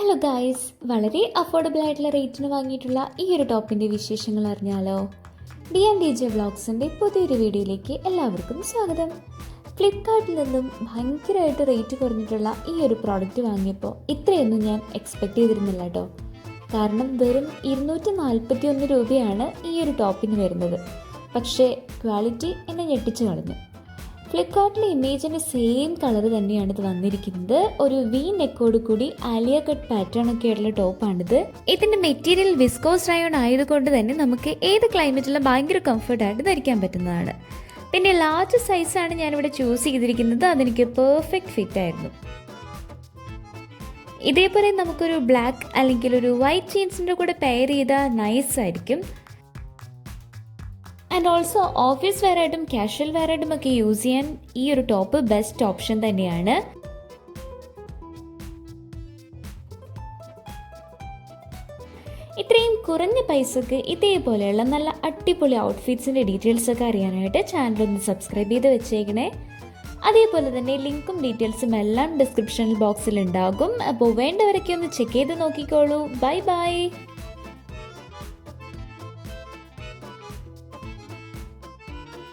Hello guys വളരെ affordable ആയിട്ടുള്ള റേറ്റിന് വാങ്ങിയിട്ടുള്ള ഈ ഒരു ടോപ്പിന്റെ വിശേഷങ്ങൾ അറിഞ്ഞാലോ? ഡി ആൻഡ് ഡി ജെ വ്ളോഗ്സിന്റെ പുതിയൊരു വീഡിയോയിലേക്ക് എല്ലാവർക്കും സ്വാഗതം. ഫ്ലിപ്കാർട്ടിൽ നിന്നും ഭയങ്കരമായിട്ട് റേറ്റ് കുറഞ്ഞിട്ടുള്ള ഈ ഒരു പ്രോഡക്റ്റ് വാങ്ങിയപ്പോൾ ഇത്രയൊന്നും ഞാൻ എക്സ്പെക്റ്റ് ചെയ്തിരുന്നില്ല കേട്ടോ കാരണം വെറും ഇരുന്നൂറ്റി നാൽപ്പത്തി ഒന്ന് രൂപയാണ് ഈ ഒരു ടോപ്പിന് വരുന്നത്. പക്ഷേ ക്വാളിറ്റി എന്നെ ഞെട്ടിച്ചു കളഞ്ഞു. ഫ്ലിപ്കാർട്ടിലെ ഇമേജിന്റെ സെയിം കളർ തന്നെയാണ് ഇത് വന്നിരിക്കുന്നത്. ഒരു വി നെക്കോട് കൂടി അലിയ കട്ട് പാറ്റേൺ ഒക്കെ ആയിട്ടുള്ള ടോപ്പാണിത് ഇതിന്റെ മെറ്റീരിയൽ വിസ്കോസ് റയോൺ ആയതുകൊണ്ട് തന്നെ നമുക്ക് ഏത് ക്ലൈമറ്റിലും ഭയങ്കര കംഫർട്ടായിട്ട് ധരിക്കാൻ പറ്റുന്നതാണ്. പിന്നെ ലാർജ് സൈസാണ് ഞാനിവിടെ ചൂസ് ചെയ്തിരിക്കുന്നത്. അതെനിക്ക് പെർഫെക്റ്റ് ഫിറ്റ് ആയിരുന്നു. ഇതേപോലെ നമുക്കൊരു ബ്ലാക്ക് അല്ലെങ്കിൽ ഒരു വൈറ്റ് ജീൻസിന്റെ കൂടെ പെയർ ചെയ്താൽ നൈസ് ആയിരിക്കും. ആൻഡ് ഓൾസോ ഓഫീസ് വെയറായിട്ടും കാഷ്വൽ വെയറായിട്ടും ഒക്കെ യൂസ് ചെയ്യാൻ ഈ ഒരു ടോപ്പ് ബെസ്റ്റ് ഓപ്ഷൻ തന്നെയാണ്. ഇത്രയും കുറഞ്ഞ പൈസക്ക് ഇതേപോലെയുള്ള നല്ല അടിപൊളി ഔട്ട്ഫിറ്റ്സിന്റെ ഡീറ്റെയിൽസ് ഒക്കെ അറിയാനായിട്ട് ചാനൽ ഒന്ന് സബ്സ്ക്രൈബ് ചെയ്ത് വെച്ചേക്കണേ. അതേപോലെ തന്നെ ലിങ്കും ഡീറ്റെയിൽസും എല്ലാം ഡിസ്ക്രിപ്ഷനിൽ ബോക്സിൽ ഉണ്ടാകും. അപ്പോൾ വേണ്ടവരൊക്കെ ഒന്ന് ചെക്ക് ചെയ്ത് നോക്കിക്കോളൂ. Bye bye